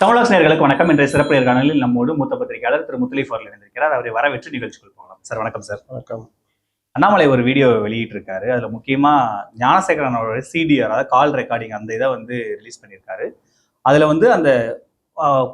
தமிழக வணக்கம். இன்றைய சிறப்பு நேர்காணலில் நம்மோடு மூத்த பத்திரிகையாளர் திரு முத்தலீஃப் அவர்கள் இணைந்திருக்கிறார். அவரை வரவேற்று நிகழ்ச்சிக்குள் போகலாம் சார் வணக்கம் சார். வணக்கம். அண்ணாமலை ஒரு வீடியோ வெளியிட்டிருக்காரு. அதுல முக்கியமா ஞானசேகரன் அவரோட சிடிஆர் அதாவது கால் ரெக்கார்டிங் அந்த இதை வந்து ரிலீஸ் பண்ணியிருக்காரு. அதுல வந்து அந்த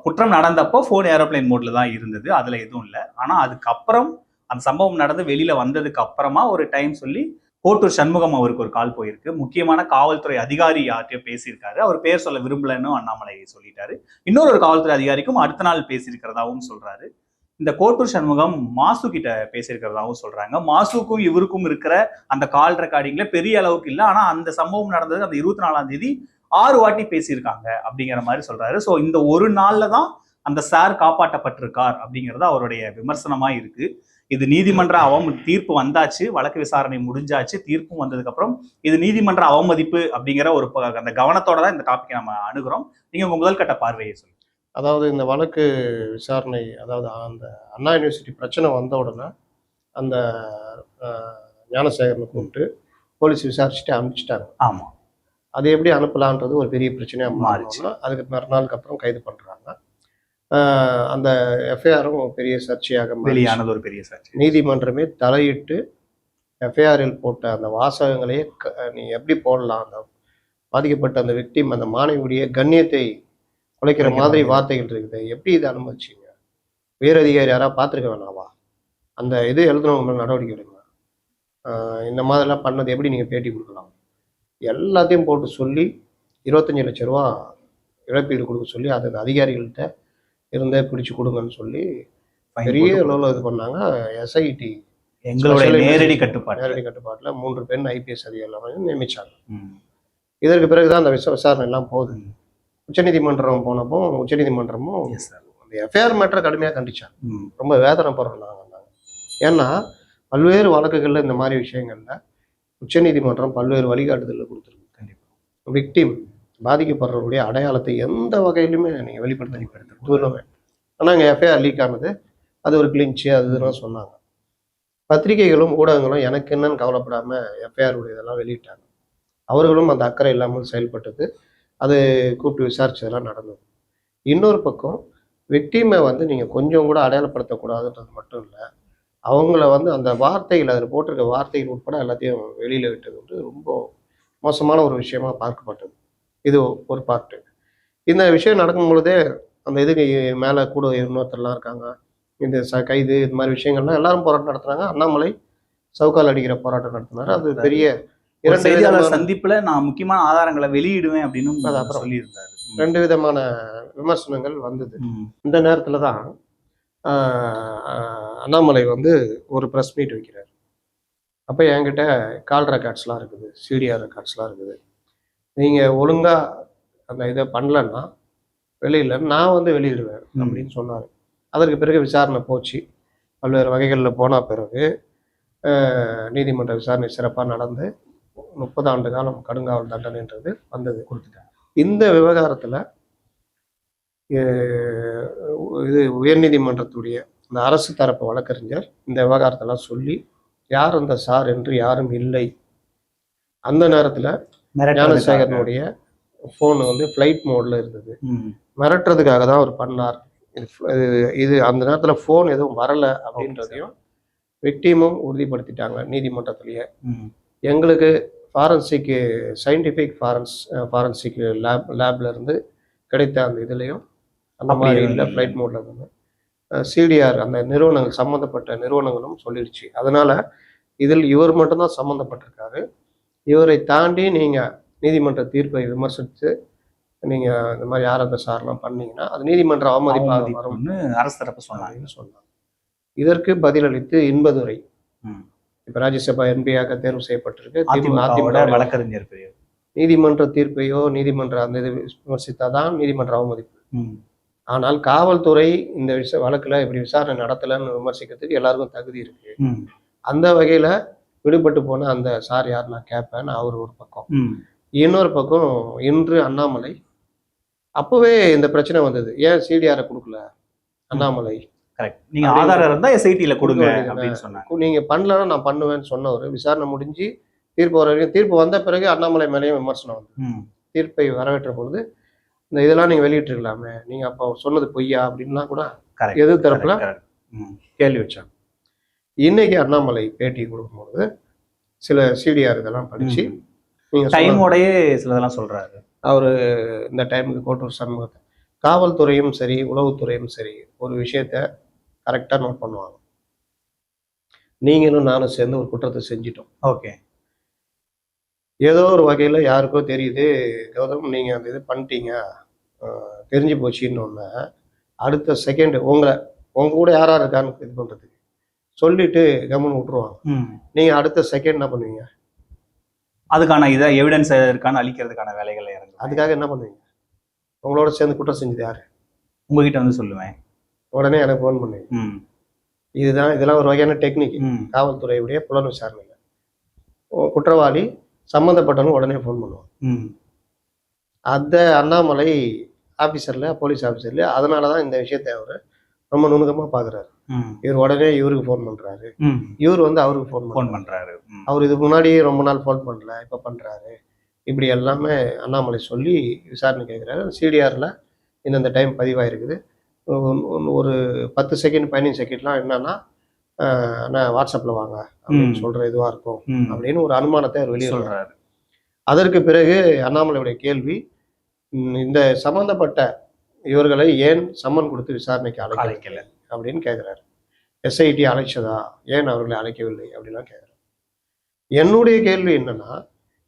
குற்றம் நடந்தப்போ ஃபோன் ஏரோப்ளேன் மோட்ல தான் இருந்தது. அதுல எதுவும் இல்லை. ஆனா அதுக்கப்புறம் அந்த சம்பவம் நடந்து வெளியில வந்ததுக்கு அப்புறமா ஒரு டைம் சொல்லி கோட்டூர் சண்முகம் அவருக்கு ஒரு கால் போயிருக்கு. முக்கியமான காவல்துறை அதிகாரி யார்கிட்டயோ பேசியிருக்காரு. அவர் பேர் சொல்ல விரும்பலன்னு அண்ணாமலை சொல்லிட்டாரு. இன்னொரு ஒரு காவல்துறை அதிகாரிக்கும் அடுத்த நாள் பேசியிருக்கிறதாவும் சொல்றாரு. இந்த கோட்டூர் சண்முகம் மாசு கிட்ட பேசியிருக்கிறதாவும் சொல்றாங்க. மாசுக்கும் இவருக்கும் இருக்கிற அந்த கால் ரெக்கார்டிங்ல பெரிய அளவுக்கு இல்லை. ஆனா அந்த சம்பவம் நடந்தது அந்த இருபத்தி நாலாம் தேதி ஆறு வாட்டி பேசியிருக்காங்க அப்படிங்கிற மாதிரி சொல்றாரு. ஸோ இந்த ஒரு நாள்ல தான் அந்த சார் காப்பாற்றப்பட்டிருக்கார் அப்படிங்கிறது அவருடைய விமர்சனமா இருக்கு. இது நீதிமன்ற அவம தீர்ப்பு வந்தாச்சு வழக்கு விசாரணை முடிஞ்சாச்சு தீர்ப்பும் வந்ததுக்கு அப்புறம் இது நீதிமன்ற அவமதிப்பு அப்படிங்கிற ஒரு அந்த கவனத்தோட தான் இந்த டாபிக்கை நம்ம அணுகிறோம். நீங்க உங்க முதல் கட்ட பார்வையை சொல்லுங்க. அதாவது இந்த வழக்கு விசாரணை அதாவது அந்த அண்ணா யூனிவர்சிட்டி பிரச்சனை வந்த உடனே அந்த ஞானசேகரனை கூப்பிட்டு போலீஸ் விசாரிச்சுட்டு அனுப்பிச்சிட்டாங்க. ஆமா. அது எப்படி அனுப்பலான்றது ஒரு பெரிய பிரச்சனையாக மாறிச்சு. மாறிச்சு அதுக்கு மறுநாளுக்கு அப்புறம் கைது பண்ணுறாங்க அந்த எஃப்ஐஆரும் பெரிய சர்ச்சையாக. வெளியானது ஒரு பெரிய சர்ச்சை. நீதிமன்றமே தலையிட்டு எஃப்ஐஆரில் போட்ட அந்த வாசகங்களையே நீ எப்படி போடலாம்? அந்த பாதிக்கப்பட்ட அந்த விக்டிம் அந்த மாணவியுடைய கண்ணியத்தை குலைக்கிற மாதிரி. வார்த்தைகள் இருக்குது. எப்படி இதை அனுமதிச்சீங்க? உயரதிகாரி யாராவது பார்த்துருக்க வேணாவா அந்த இது எழுதுனவங்க மேல நடவடிக்கை எடுங்க. இந்த மாதிரிலாம் பண்ணது எப்படி நீங்கள் பேட்டி கொடுக்கலாம்? எல்லாத்தையும் போட்டு சொல்லி இருபத்தஞ்சி லட்ச ரூபா இழப்பீடு கொடுக்க சொல்லி அது அந்த அதிகாரிகள்கிட்ட இருந்தே பிடிச்சு கொடுங்கன்னு சொல்லி பெரிய அளவில் இது பண்ணாங்க எஸ்ஐடி எங்களுடைய நேரடி. கட்டுப்பாடு நேரடி கட்டுப்பாட்டில் மூன்று பெண் ஐபிஎஸ் அதிகாரிகள் நியமிச்சாங்க ம். இதற்கு பிறகு தான் அந்த விச விசாரணை எல்லாம் போகுது. உச்சநீதிமன்றம் போனப்போ உச்சநீதிமன்றமும். அந்த எஃப்ஐஆர் மேட்டரை கடுமையாக கண்டிச்சாங்க. ரொம்ப வேதனைப்படுறோம் நாங்கள் ஏன்னா பல்வேறு வழக்குகளில் இந்த மாதிரி விஷயங்களில் உச்சநீதிமன்றம் பல்வேறு வழிகாட்டுதலில் கொடுத்துருக்கு கண்டிப்பா விக்டிம் பாதிக்கப்படுறவருடைய அடையாளத்தை எந்த வகையிலுமே நீங்கள் வெளிப்படுத்த வெளிப்படுத்த தூரமே. ஆனால் அங்கே எஃப்ஐஆர் லீக் ஆனது அது ஒரு கிளின்ச்சு அது இதெல்லாம் சொன்னாங்க. பத்திரிகைகளும் ஊடகங்களும் எனக்கு என்னன்னு கவலைப்படாமல் எஃப்ஐஆர் உடைய இதெல்லாம் வெளியிட்டாங்க. அவர்களும் அந்த அக்கறை இல்லாமல் செயல்பட்டது. அது கூப்பிட்டு விசாரிச்சதெல்லாம் நடந்தது. இன்னொரு பக்கம் விக்டீமை வந்து நீங்கள் கொஞ்சம் கூட அடையாளப்படுத்தக்கூடாதுன்றது மட்டும் இல்லை அவங்கள வந்து அந்த வார்த்தைகள் அதில் போட்டிருக்க வார்த்தைகள் உட்பட எல்லாத்தையும் வெளியில் விட்டது வந்து ரொம்ப மோசமான ஒரு விஷயமா பார்க்கப்பட்டது. இது ஒரு பார்ட்டு இந்த விஷயம் நடக்கும் பொழுதே அந்த இதுக்கு மேலே கூட இன்னொருத்தர்லாம் இருக்காங்க. இந்த ச கைது இது மாதிரி விஷயங்கள்லாம் எல்லாரும் போராட்டம் நடத்துனாங்க அண்ணாமலை சவுக்கால் அடிக்கிற போராட்டம் நடத்தினாரு. அது பெரிய இரண்டு செய்தியாளர் சந்திப்புல நான் முக்கியமான ஆதாரங்களை வெளியிடுவேன் அப்படின்னு அது அப்புறம். சொல்லியிருந்தாரு. ரெண்டு விதமான விமர்சனங்கள் வந்தது. இந்த நேரத்தில் தான் அண்ணாமலை வந்து ஒரு ப்ரெஸ் மீட் வைக்கிறார். அப்போ என்கிட்ட கால் ரெக்கார்ட்ஸ்லாம் இருக்குது சிடிஆர் ரெக்கார்ட்ஸ்லாம் இருக்குது. நீங்கள் ஒழுங்காக அந்த இதை பண்ணலன்னா வெளியில் நான் வந்து வெளியிடுவேன். அப்படின்னு சொன்னார் அதற்கு பிறகு விசாரணை போச்சு பல்வேறு வகைகளில் போன பிறகு நீதிமன்ற விசாரணை சிறப்பாக நடந்து முப்பது ஆண்டு காலம் கடுங்காவல் தண்டனைன்றது வந்தது கொடுத்துட்டாங்க இந்த விவகாரத்தில் இது உயர்நீதிமன்றத்துடைய இந்த அரசு தரப்பு வழக்கறிஞர் இந்த விவகாரத்தெல்லாம் சொல்லி யார் அந்த சார் என்று யாரும் இல்லை அந்த நேரத்தில். ஞானசேகரனுடைய ஃபோன் வந்து ஃப்ளைட் மோடில் இருந்தது. மிரட்டுறதுக்காக தான் அவர் பண்ணார் இது இது- அந்த நேரத்தில் ஃபோன் எதுவும் வரலை அப்படின்றதையும் விக்டீமும் உறுதிப்படுத்திட்டாங்க நீதிமன்றத்திலேயே. எங்களுக்கு ஃபாரன்சிக்கு சயின்டிஃபிக் ஃபாரன்ஸ் ஃபாரன்சிக் லேப் லேப்ல இருந்து கிடைத்த அந்த இதுலேயும் அந்த மாதிரி. இல்லை ஃப்ளைட் மோட்ல இருந்து சிடிஆர் அந்த நிறுவனங்கள் சம்மந்தப்பட்ட நிறுவனங்களும் சொல்லிடுச்சு அதனால இதில் இவர் மட்டும்தான் சம்மந்தப்பட்டிருக்காரு இவரை தாண்டி நீங்கள் நீதிமன்ற தீர்ப்பை விமர்சித்து நீங்கள் இந்த மாதிரி அந்த சார்லாம் பண்ணீங்கன்னா அது நீதிமன்ற அவமதிப்பாக வரும். அவமதிப்புன்னு அரசு தரப்பு சொன்னாங்க. அப்படின்னு சொன்னாங்க. இதற்கு பதிலளித்து இன்பதுரை. இப்போ ராஜ்யசபா எம்பியாக தேர்வு செய்யப்பட்டிருக்கு. வழக்கறிஞர் நீதிமன்ற தீர்ப்பையோ நீதிமன்ற அந்த இது விமர்சித்தாதான் நீதிமன்ற அவமதிப்பு. ஆனால் காவல்துறை இந்த விஷ வழக்குல இப்படி விசாரணை நடத்தலைன்னு விமர்சிக்கிறதுக்கு எல்லாருக்கும் தகுதி இருக்கு. அந்த வகையில விடுபட்டு போன அந்த சார் யார் நான் கேட்பேன் அவர் ஒரு பக்கம். இன்னொரு பக்கம் இன்று அண்ணாமலை. அப்பவே இந்த பிரச்சனை வந்தது. ஏன் சிடிஆரை கொடுக்கல? அண்ணாமலை. கரெக்ட் நீங்க ஆதாரம் இருந்தா எஸ்ஐடில கொடுங்க. அப்படின்னு சொன்னாங்க. நீங்க பண்ணலன்னா நான் பண்ணுவேன்னு சொன்னவர். விசாரணை முடிஞ்சு தீர்ப்பு வர வரைக்கும் தீர்ப்பு வந்த பிறகு அண்ணாமலை மேலேயும் விமர்சனம் வந்து. தீர்ப்பை வரவேற்ற பொழுது இந்த இதெல்லாம் நீங்க வெளியிட்டிருக்கலாமே. நீங்க அப்போ சொன்னது பொய்யா அப்படின்லாம் கூட கரெக்ட் எது தரப்புல ம். கேள்வி வச்சாங்க. இன்னைக்கு அண்ணாமலை பேட்டி கொடுக்கும்போது சில சிடிஆர் இதெல்லாம் படிச்சு நீங்க டைமோடயே சிலதெல்லாம் சொல்றாரு. அவர் இந்த டைமுக்கு கோட்டூர் சண்முகத்தை காவல்துறையும் சரி உளவுத்துறையும் சரி ஒரு விஷயத்த கரெக்டாக நோட் பண்ணுவாங்க. நீங்களும் நானும் சேர்ந்து ஒரு குற்றத்தை செஞ்சிட்டோம். ஓகே. ஏதோ ஒரு வகையில் யாருக்கோ தெரியுது கௌதம் நீங்கள் அந்த இது பண்ணிட்டீங்க தெரிஞ்சு போச்சுன்னு ஒன்று அடுத்த செகண்ட் உங்களை உங்க கூட யார் யார் இருக்கான்னு இது பண்ணுறதுக்கு சொல்லிட்டு கம்முன்னு விட்டுருவாங்க. நீங்கள் அடுத்த செகண்ட் என்ன பண்ணுவீங்க? அதுக்கான இதை எவிடன்ஸ் இருக்கான்னு அழிக்கிறதுக்கான வேலைகளை இறங்கும். அதுக்காக என்ன பண்ணுவீங்க? உங்களோட சேர்ந்து குற்றம் செஞ்சது யார்? உங்ககிட்ட வந்து சொல்லுவேன். உடனே எனக்கு ஃபோன் பண்ணுவீங்க ம். இதுதான் இதெல்லாம் ஒரு வகையான டெக்னிக் காவல்துறையுடைய புலன் விசாரணையில் குற்றவாளி சம்மந்தப்பட்டவங்க உடனே ஃபோன் பண்ணுவாங்க. ம். அந்த அண்ணாமலை ஆஃபீஸரில் போலீஸ் ஆஃபீஸர்ல அதனால தான் இந்த விஷயத்தை அவர் ரொம்ப நுணுக்கமாக பார்க்குறாரு இவர் உடனே இவருக்கு ஃபோன் பண்ணுறாரு இவர் வந்து அவருக்கு ஃபோன் ஃபோன் பண்ணுறாரு பண்றாரு. அவர் இதுக்கு முன்னாடி ரொம்ப நாள் ஃபோன் பண்ணல இப்போ பண்ணுறாரு இப்படி எல்லாமே அண்ணாமலை சொல்லி விசாரணை கேட்குறாரு சிடிஆரில் இந்தந்த டைம் பதிவாயிருக்குது. ஒரு பத்து செகண்ட் பதினஞ்சு செகண்ட்லாம் என்னன்னா ஆஹ் அண்ணா வாட்ஸ்அப்பில் வாங்க அப்படின்னு. சொல்கிற இதுவாக இருக்கும் அப்படின்னு ஒரு அனுமானத்தை அவர் வெளியே அதற்கு பிறகு அண்ணாமலையுடைய கேள்வி இந்த சம்பந்தப்பட்ட இவர்களை ஏன் சம்மன் கொடுத்து விசாரணைக்கு அழைக்கல? அப்படின்னு கேட்குறாரு எஸ்ஐடி அழைச்சதா? ஏன் அவர்களை அழைக்கவில்லை? அப்படின்லாம் கேட்குறாரு என்னுடைய கேள்வி என்னன்னா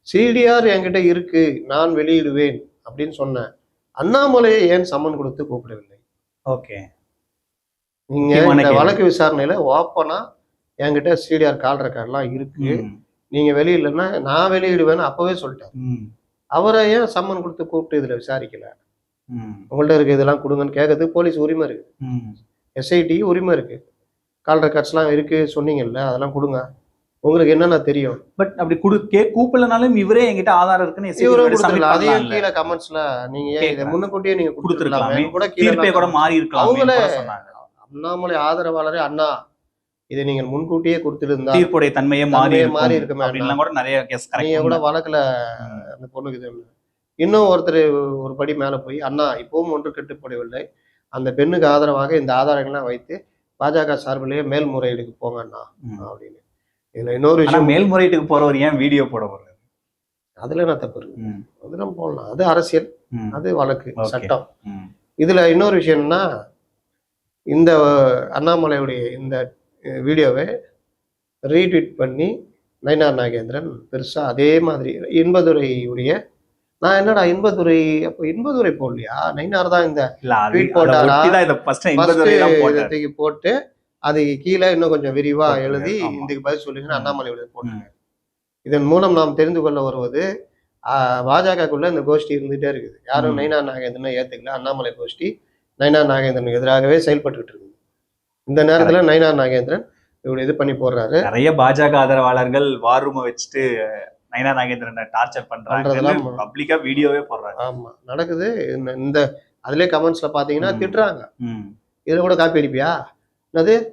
சிடிஆர் என்கிட்ட இருக்கு நான் வெளியிடுவேன் அப்படின்னு சொன்னேன் அண்ணாமலையை ஏன் சம்மன் கொடுத்து கூப்பிடவில்லை? ஓகே. நீங்க இந்த. வழக்கு விசாரணையில ஓப்பனா என்கிட்ட சிடிஆர் கால் ரெக்கார்ட்லாம் இருக்கு. நீங்க வெளியிடலன்னா நான் வெளியிடுவேன்னு அப்பவே சொல்லிட்டேன். அவரை ஏன் சம்மன் கொடுத்து கூப்பிட்டு இதுல விசாரிக்கல? உங்கள்ட்ட இருக்க இதெல்லாம் கொடுங்கன்னு கேட்கறதுக்கு போலீஸ் உரிமை இருக்கு. எஸ்ஐடி உரிமை இருக்கு. கால் ரெக்கார்ட்ஸ்லாம் இருக்கு சொன்னீங்கல்ல அதெல்லாம் கொடுங்க. உங்களுக்கு என்னென்ன தெரியும்? பட் அப்படி குடு கே கூப்பிடலனாலும் இவரே என்கிட்ட ஆதாரம் இருக்குன்னு இவரும் அதையும். கீழே கமெண்ட்ஸ்ல நீங்க இதை. முன்னக்கூட்டியே நீங்க கொடுத்துருக்கலாமே. கூட கீழே கூட மாறி இருக்கலாம் அவங்களே- சொன்னாங்க. அண்ணாமலை ஆதரவாளரே அண்ணா. இதை நீங்கள் முன்கூட்டியே கொடுத்துருந்தா தீர்ப்புடைய தன்மையே மாறி மாறி இருக்குமே அப்படின்லாம் கூட நிறைய கேஸ் நீங்க கூட வழக்குல அந்த பொண்ணுக்கு இன்னும் ஒருத்தர் ஒரு படி மேல போய் அண்ணா இப்பவும் ஒன்று கட்டுப்படவில்லை அந்த பெண்ணுக்கு ஆதரவாக இந்த ஆதாரங்கள்லாம் வைத்து பாஜக சார்பிலேயே மேல்முறையீடுக்கு போங்க அண்ணா. அப்படின்னு. இதுல இன்னொரு விஷயம் மேல்முறையீட்டுக்கு போறவர் ஏன் வீடியோ போட போறாரு? அதுல என்ன தப்பு இருக்கு? அதெல்லாம் போடலாம். அது அரசியல். அது வழக்கு. சட்டம். இதுல இன்னொரு விஷயம் என்னன்னா இந்த அண்ணாமலையுடைய இந்த வீடியோவை ரீட்வீட் பண்ணி நயினார் நாகேந்திரன் பெருசா அதே மாதிரி இன்பதுரையுடைய நான் என்னடா இன்பதுரை அப்போ இன்பதுரை போடலையா? நயினார் தான் இந்த அதை போட்டாரா? போட்டு அது கீழே இன்னும் கொஞ்சம் விரிவா எழுதி. இதுக்கு பதில் சொல்லுங்கன்னு ம். அண்ணாமலை போட்டிருக்காரு இதன் மூலம் நாம் தெரிந்து கொள்ள வருவது பாஜகக்குள்ள இந்த கோஷ்டி இருந்துட்டே இருக்குது. யாரும் ம். நயினா நாகேந்திரனை ஏத்துக்கல. அண்ணாமலை கோஷ்டி நயினா நாகேந்திரனுக்கு எதிராகவே செயல்பட்டுக்கிட்டு இருக்குது. இந்த நேரத்துல நயினா நாகேந்திரன் இவரு இது பண்ணி போடுறாரு. நிறைய பாஜக ஆதரவாளர்கள் வார் ரூம் வச்சுட்டு நயனா நாகேந்திரனை டார்ச்சர் பண்றாங்க பப்ளிக்கா வீடியோவே போடுறாங்க. ஆமா நடக்குது. இந்த- அதுலயே கமெண்ட்ஸ்ல பாத்தீங்கன்னா. திட்டுறாங்க. இதுல கூட காப்பி அடிப்பியா என்னது?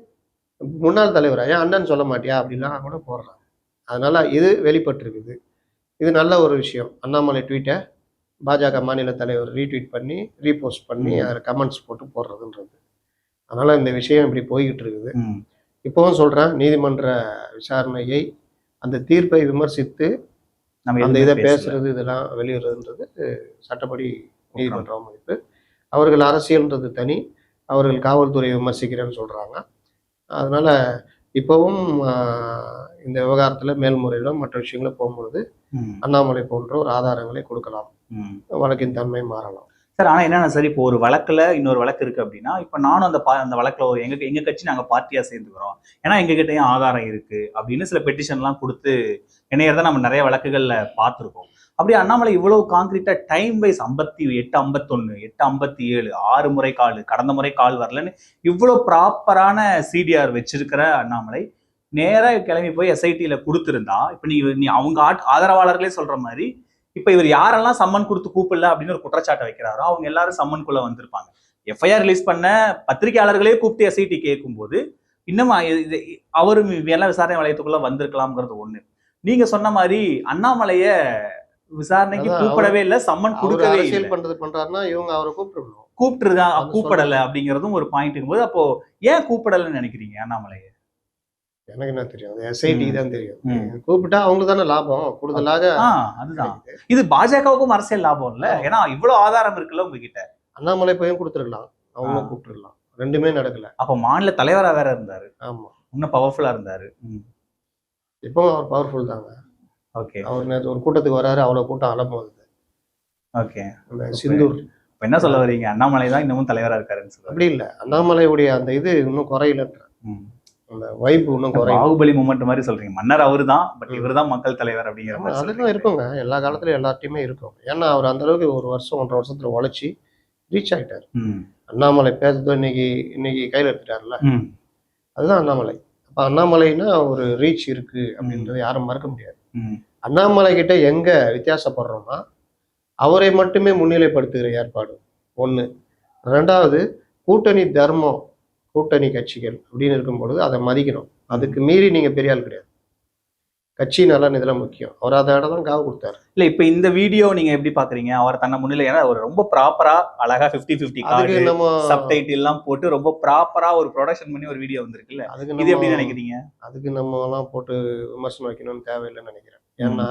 முன்னாள் தலைவரா ஏன் அண்ணன் சொல்ல மாட்டியா? அப்படிலாம் கூட போடுறாங்க. அதனால இது வெளிப்பட்டிருக்குது. இது நல்ல ஒரு விஷயம். அண்ணாமலை ட்வீட்டை பாஜக மாநில தலைவர் ரீட்வீட் பண்ணி ரீபோஸ்ட் பண்ணி. அதில் கமெண்ட்ஸ் போட்டு போடுறதுன்றது. அதனால இந்த விஷயம் இப்படி போய்கிட்டு இருக்குது. இப்போவும் சொல்றேன் நீதிமன்ற விசாரணையை அந்த தீர்ப்பை விமர்சித்து நம்ம அந்த இதை. பேசுறது இதெல்லாம் வெளியிடுறதுன்றது சட்டப்படி நீதிமன்ற அவமதிப்பு அவர்கள் அரசியல்ன்றது தனி அவர்கள் காவல்துறையை விமர்சிக்கிறேன்னு சொல்றாங்க. அதனால இப்போவும் இந்த விவகாரத்துல மேல்முறையில மற்ற விஷயங்கள போகும்பொழுது அண்ணாமலை போன்ற ஒரு ஆதாரங்களை கொடுக்கலாம். வழக்கின் தன்மை மாறலாம். சார் ஆனால் என்னென்ன சார் இப்போ ஒரு வழக்கில் இன்னொரு வழக்கு இருக்குது அப்படின்னா இப்போ நானும் அந்த பா- அந்த வழக்கில் எங்கள் எங்கள் கட்சி நாங்கள் பார்ட்டியாக சேர்ந்துக்கிறோம். ஏன்னா எங்ககிட்டயும் ஆதாரம் இருக்குது அப்படின்னு சில பெட்டிஷன்லாம் கொடுத்து இணையறத நம்ம நிறைய வழக்குகளில் பார்த்துருக்கோம். அப்படி அண்ணாமலை இவ்வளவு காங்கிரீட்டா டைம் வைஸ் ஐம்பத்தி எட்டு ஐம்பத்தொன்னு எட்டு ஐம்பத்தி ஏழு ஆறு முறை கால் கடந்த முறை கால் வரலன்னு இவ்வளவு ப்ராப்பரான சிடிஆர் வச்சிருக்கிற அண்ணாமலை நேராக கிளம்பி போய் எஸ்ஐடியில் கொடுத்துருந்தா இப்போ நீ நீ அவங்க ஆட்- ஆதரவாளர்களே சொல்கிற மாதிரி இப்ப இவர் யாரெல்லாம் சம்மன் கொடுத்து கூப்பிடல அப்படின்னு ஒரு குற்றச்சாட்டை வைக்கிறாரோ அவங்க எல்லாரும் சம்மனுக்குள்ள வந்திருப்பாங்க. எஃப்ஐஆர் ரிலீஸ் பண்ண பத்திரிகையாளர்களே கூப்பிட்டு எஸ்ஐடி கேட்கும்போது இன்னும் இது- அவரும் எல்லாம் விசாரணை வளையத்துக்குள்ள வந்திருக்கலாம்ங்கிறது ஒண்ணு. நீங்க சொன்ன மாதிரி அண்ணாமலைய விசாரணைக்கு கூப்பிடவே இல்ல சம்மன் கொடுக்கவே அரசியல் இல்லை பண்றது பண்றாருன்னா இவங்க அவரை கூப்பிட்டுருக்கணும் கூப்பிட்டுருக்கா அது கூப்பிடல அப்படிங்கறதும் ஒரு பாயிண்ட் போது அப்போ ஏன் கூப்பிடலன்னு நினைக்கிறீங்க அண்ணாமலை எனக்கு என்ன தெரியும்? எஸ்ஐடி. தான் தெரியும். கூப்பிட்டா அவங்களுக்கு தானே லாபம். கூடுதலாக அதுதான். இது பாஜகவுக்கும் அரசியல் லாபம் இல்ல. ஏன்னா இவ்வளவு ஆதாரம் இருக்குல்ல உங்ககிட்ட? அண்ணாமலை பையன் கொடுத்துருக்கலாம். அவங்களும் ஆ. கூப்பிட்டுருக்கலாம். ரெண்டுமே நடக்கல. அப்ப மாநில தலைவரா வேற இருந்தாரு. ஆமா. இன்னும் பவர்ஃபுல்லா இருந்தாரு. இப்போ அவர் பவர்ஃபுல் தாங்க. ஓகே. அவர் நேற்று ஒரு கூட்டத்துக்கு வராரு. அவ்வளவு கூட்டம் அலம்போகுது ஓகே. சிந்தூர். இப்ப என்ன சொல்ல வரீங்க? அண்ணாமலை தான் இன்னமும் தலைவரா இருக்காருன்னு சொல்லுவாங்க அப்படி இல்லை. அண்ணாமலையுடைய அந்த இது இன்னும் குறையலன்ற. அந்த வைப்பு இன்னும் குறையும். பாகுபலி மூமெண்ட் மாதிரி சொல்றீங்க. மன்னர் அவருதான் பட் இவர்தான் மக்கள் தலைவர் அப்படிங்கிற மாதிரி அதுதான். இருக்குங்க. எல்லா காலத்துலயும் எல்லார்ட்டையுமே இருக்கும். ஏன்னா அவர் அந்த அளவுக்கு ஒரு வருஷம் ஒன்றரை வருஷத்துல உழைச்சி ரீச் ஆயிட்டார். ம். அண்ணாமலை பேசுறதோ இன்னைக்கு இன்னைக்கு கையில எடுத்துட்டார்ல. அதுதான் அண்ணாமலை. அப்ப அண்ணாமலைன்னா ஒரு ரீச் இருக்கு அப்படின்றத யாரும் மறக்க முடியாது. அண்ணாமலை கிட்ட எங்க வித்தியாசப்படுறோம்னா அவரை மட்டுமே முன்னிலைப்படுத்துகிற ஏற்பாடு. ஒண்ணு. ரெண்டாவது கூட்டணி தர்மம் கூட்டணி கட்சிகள் அப்படின்னு இருக்கும் பொழுது அதை மதிக்கணும். அதுக்கு மீறி நீங்க பெரிய ஆள் கிடையாது. கட்சி நலன் இதெல்லாம் முக்கியம். அவர் அதை இடம் தான் காவு கொடுத்தாரு. இல்ல இப்ப இந்த வீடியோ நீங்க எப்படி பாக்குறீங்க? அவர் தன்னை முன்னிலை ஏன்னா அவர் ரொம்ப ப்ராப்பரா அழகா 50 50 அதுக்கு நம்ம சப்டைட்டில் எல்லாம் போட்டு ரொம்ப ப்ராப்பரா ஒரு ப்ரொடக்ஷன் பண்ணி ஒரு வீடியோ வந்திருக்குல்ல? அதுக்கு இது எப்படி நினைக்கிறீங்க? அதுக்கு நம்ம எல்லாம் போட்டு விமர்சனம் வைக்கணும்னு தேவையில்லைன்னு நினைக்கிறேன். ஏன்னா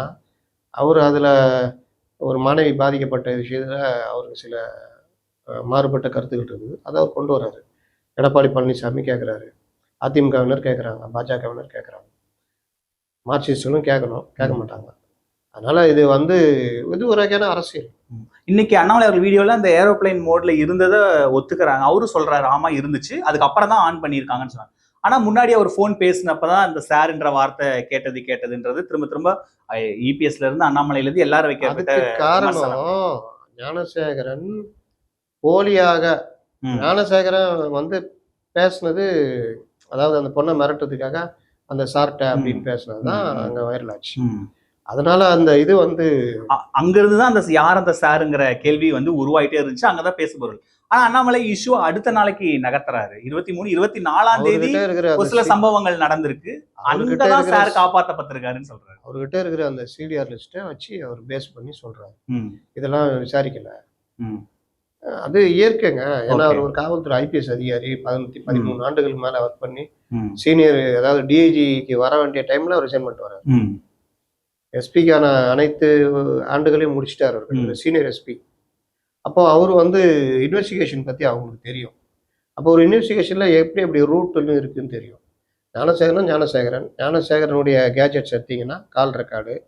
அவர் அதுல ஒரு மாணவி பாதிக்கப்பட்ட விஷயத்துல அவருக்கு சில மாறுபட்ட கருத்துக்கள் இருக்குது. அதை அவர் கொண்டு வர்றாரு. எடப்பாடி பழனிசாமி கேட்குறாரு அதிமுகவினர் கேட்குறாங்க பாஜகவினர் கேட்குறாங்க மார்க்சிஸ்டுகளும் கேட்கணும் கேட்க மாட்டாங்க. அதனால இது வந்து இது ஒரு வகையான அரசியல். இன்னைக்கு அண்ணாமலை அவர் வீடியோல அந்த ஏரோப்ளேன் மோட்ல இருந்ததை ஒத்துக்கிறாங்க. அவரும் சொல்றாரு ஆமா இருந்துச்சு. அதுக்கப்புறம் தான் ஆன் பண்ணியிருக்காங்கன்னு சொன்னாங்க. ஆனா முன்னாடி அவர் ஃபோன் பேசினப்பதான் அந்த சார்ன்ற வார்த்தை கேட்டது கேட்டதுன்றது திரும்ப திரும்ப இபிஎஸ்ல இருந்து அண்ணாமலையில இருந்து எல்லாரும் அதுக்கு காரணம். ஞானசேகரன் போலியாக. ஞானசேகரன் வந்து பேசுனது அதாவது அந்த பொண்ணை மிரட்டுறதுக்காக அந்த சார்ட்ட அப்படின்னு பேசுனது தான் ம், ம். அங்க வைரல் ஆச்சு. அதனால அந்த இது வந்து அங்கிருந்து தான் அந்த யார் அந்த சாருங்கிற கேள்வி வந்து உருவாயிட்டே இருந்துச்சு. அங்கதான் பேசு பொருள் ஆனா அண்ணாமலை இஷ்யூ அடுத்த நாளைக்கு நகர்த்துறாரு. இருபத்தி மூணு இருபத்தி நாலாம் தேதி ஒரு சில சம்பவங்கள் நடந்திருக்கு. அவர்கிட்ட அங்கதான் சார் காப்பாத்தப்பட்டிருக்காருன்னு சொல்றாரு. அவர்கிட்ட இருக்கிற அந்த சிடிஆர் லிஸ்ட்டை வச்சு அவர் பேஸ் பண்ணி சொல்றாரு. இதெல்லாம் விசாரிக்கல. அது இயற்கைங்க. ஏன்னா. அவர் ஒரு காவல்துறை ஐபிஎஸ் அதிகாரி பதினெட்டு பதிமூணு ஆண்டுகளுக்கு மேல ஒர்க் பண்ணி. சீனியர் அதாவது டிஐஜிக்கு வர வேண்டிய டைம்ல அவர் ரிசைன் பண்ணிட்டு வராரு. எஸ்பிக்கான அனைத்து ஆண்டுகளையும் முடிச்சிட்டாரு. அவர். சீனியர் எஸ்பி அப்போ அவர் வந்து இன்வெஸ்டிகேஷன் பத்தி அவங்களுக்கு தெரியும். அப்போ ஒரு இன்வெஸ்டிகேஷன்ல எப்படி எப்படி ரூட்னு இருக்குன்னு தெரியும். ஞானசேகரன் ஞானசேகரன். ஞானசேகரனுடைய கேஜெட்ஸ் எடுத்தீங்கன்னா கால் ரெக்கார்டு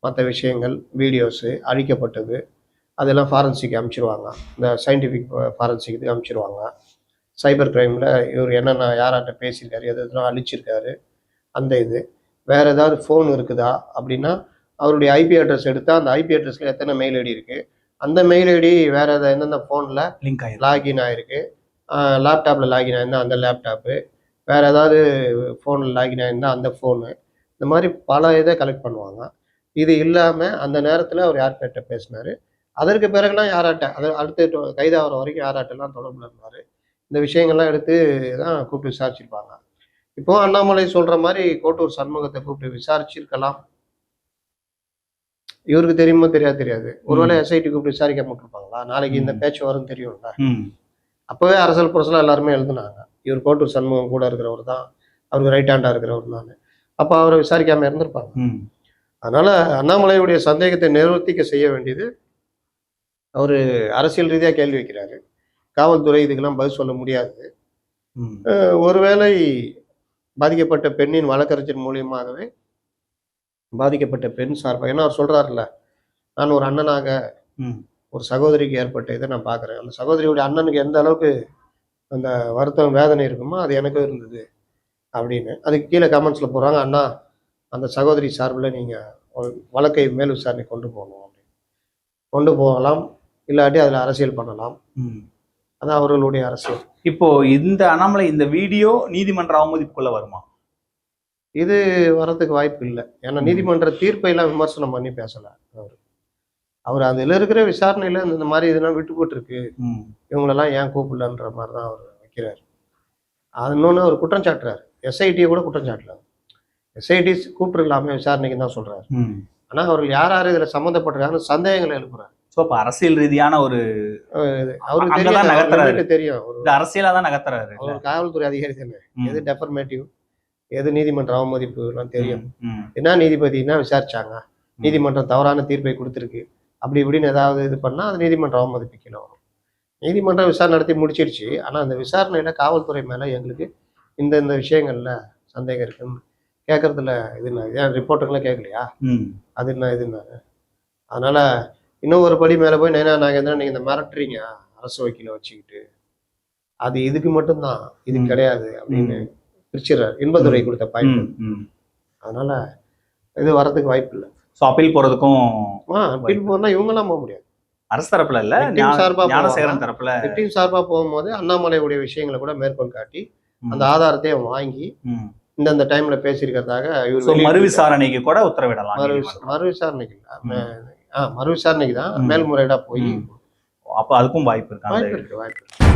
மற்ற விஷயங்கள் வீடியோஸு அழிக்கப்பட்டது. அதெல்லாம் ஃபாரன்சிக் அனுப்பிச்சிருவாங்க இந்த சயின்டிஃபிக் ஃபாரன்சிக் இதுக்கு அனுப்பிச்சிருவாங்க சைபர் கிரைமில் இவர் என்னென்ன யாராட்ட பேசியிருக்காரு எது எதுலாம் அழிச்சிருக்காரு அந்த இது. வேற ஏதாவது ஃபோன் இருக்குதா அப்படின்னா அவருடைய ஐபி அட்ரஸ் எடுத்தா அந்த ஐபி அட்ரஸ்ல எத்தனை மெயில் ஐடி இருக்கு? அந்த மெயில் ஐடி வேற ஏதாவது எந்தெந்த ஃபோனில் லிங்க் ஆயிருக்கு. லாகின் ஆயிருக்கு. லேப்டாப்பில் லாகின் ஆயிருந்தா அந்த லேப்டாப்பு வேற ஏதாவது ஃபோனில் லாகின் ஆயிருந்தா அந்த ஃபோனு இந்த மாதிரி பல இதை கலெக்ட் பண்ணுவாங்க. இது இல்லாமல் அந்த நேரத்தில் அவர் யார்கிட்ட பேசினாரு? அதற்கு பிறகுலாம் யாராட்ட அது அடுத்து கைதாகிற வரைக்கும் யாராட்டெல்லாம் தொடர்பில் இருந்தார். இந்த விஷயங்கள்லாம் எடுத்து தான் கூப்பிட்டு விசாரிச்சிருப்பாங்க. இப்போ அண்ணாமலை சொல்ற மாதிரி கோட்டூர் சண்முகத்தை கூப்பிட்டு விசாரிச்சிருக்கலாம். இவருக்கு தெரியுமோ தெரியாது தெரியாது. ஒருவேளை எஸ்ஐடி கூப்பிட்டு விசாரிக்க மாட்டிருப்பாங்களா நாளைக்கு இந்த. பேச்சு வரும் தெரியும்ல. அப்பவே அரசியல் புரசலா எல்லாருமே எழுதுனாங்க. இவர் கோட்டூர் சண்முகம் கூட இருக்கிறவர் தான். அவருக்கு ரைட் ஹேண்டா இருக்கிறவர் தான். அப்போ அவரை விசாரிக்காம இருந்திருப்பாங்க. அதனால அண்ணாமலையுடைய சந்தேகத்தை நிவர்த்திக்க செய்ய வேண்டியது அவர் அரசியல் ரீதியாக கேள்வி வைக்கிறாரு. காவல்துறை இதுக்கெல்லாம் பதில் சொல்ல முடியாது. ஒருவேளை பாதிக்கப்பட்ட பெண்ணின் வழக்கறிஞர் மூலியமாகவே பாதிக்கப்பட்ட பெண் சார்பாக ஏன்னா அவர் சொல்றாருல்ல நான் ஒரு அண்ணனாக ம். ஒரு சகோதரிக்கு ஏற்பட்ட இதை நான் பார்க்குறேன் அந்த சகோதரியுடைய அண்ணனுக்கு எந்த அளவுக்கு அந்த வருத்தம் வேதனை இருக்குமோ அது எனக்கும் இருந்தது அப்படின்னு. அதுக்கு கீழே கமெண்ட்ஸில் போடுறாங்க அண்ணா அந்த சகோதரி சார்பில் நீங்கள் வழக்கை மேல் விசாரணை கொண்டு போகணும். அப்படின்னு. கொண்டு போகலாம். இல்லாட்டி அதில் அரசியல் பண்ணலாம். அதான் அவர்களுடைய அரசியல். இப்போ இந்த அண்ணாமலை இந்த வீடியோ நீதிமன்ற அவமதிப்புக்குள்ள வருமா? இது வரதுக்கு வாய்ப்பு இல்லை. ஏன்னா நீதிமன்ற தீர்ப்பை எல்லாம் விமர்சனம் பண்ணி பேசல அவர். அவர் அதில் இருக்கிற விசாரணையில இந்த மாதிரி இதெல்லாம் விட்டு போட்டிருக்கு. இவங்களெல்லாம் ஏன் கூப்பிடலன்ற மாதிரி தான் அவர் வைக்கிறார். அது இன்னொன்று அவர் குற்றம் சாட்டுறாரு. எஸ்ஐடியை கூட குற்றம் சாட்டல. எஸ்ஐடி கூப்பிட்டுருக்கலாமே விசாரணைக்கு தான் சொல்றாரு. ம். ஆனா அவர்கள் யார் யார் இதுல சம்மந்தப்பட்டிருக்காங்கன்னு சந்தேகங்களை எழுப்புறாரு. ஸோ இப்போ அரசியல் ரீதியான ஒரு அவருக்கு நகர்த்துறாரு. தெரியும். ஒரு இது அரசியலா தான் நகர்த்துறாரு. அவர் காவல்துறை அதிகாரி தானே எது டெஃபர்மேட்டிவ் எது நீதிமன்ற அவமதிப்பு எல்லாம் தெரியும் என்ன நீதிபதினா விசாரிச்சாங்க. நீதிமன்றம் தவறான தீர்ப்பை கொடுத்துருக்கு. அப்படி இப்படின்னு ஏதாவது இது பண்ணா அது நீதிமன்ற அவமதிப்பு கீழே வரும் நீதிமன்றம் விசாரணை நடத்தி முடிச்சிருச்சு. ஆனா அந்த விசாரணையில காவல்துறை மேல எங்களுக்கு இந்த இந்த விஷயங்கள்ல சந்தேகம் இருக்குன்னு கேட்கறதுல இது என்ன? ஏன் ரிப்போர்ட்டுங்களாம் கேட்கலையா அது என்ன இதுன்னாரு அதனால இன்னும் ஒரு படி மேலே போய் நைனா நாகேந்திரன் நீங்க இந்த மிரட்டுறீங்க. அரசு வக்கீல வச்சுக்கிட்டு. அது இதுக்கு மட்டும்தான். இது. கிடையாது. அப்படின்னு பிரிச்சிடறாரு. இன்பதுரை கொடுத்த பாயிண்ட். அதனால இது வரதுக்கு வாய்ப்பு இல்லை. ஸோ அப்பீல் போறதுக்கும் அப்பீல் போனா இவங்கெல்லாம் போக முடியாது. அரசு தரப்புல இல்ல சார்பா ஞானசேகரன். தரப்புல. விக்டிம் சார்பா போகும்போது அண்ணாமலையுடைய விஷயங்களை கூட மேற்கோள் காட்டி அந்த ஆதாரத்தை வாங்கி. இந்தந்த டைம்ல பேசியிருக்கிறதாக இவர் மறு விசாரணைக்கு கூட உத்தரவிடலாம். மறு. மறு விசாரணைக்கு மறு விசாரணைக்கு தான் ம். மேல்முறையீடா போய். அப்போ அதுக்கும் வாய்ப்பு இருக்கு வாய்ப்பு இருக்கு வாய்ப்பு இருக்கு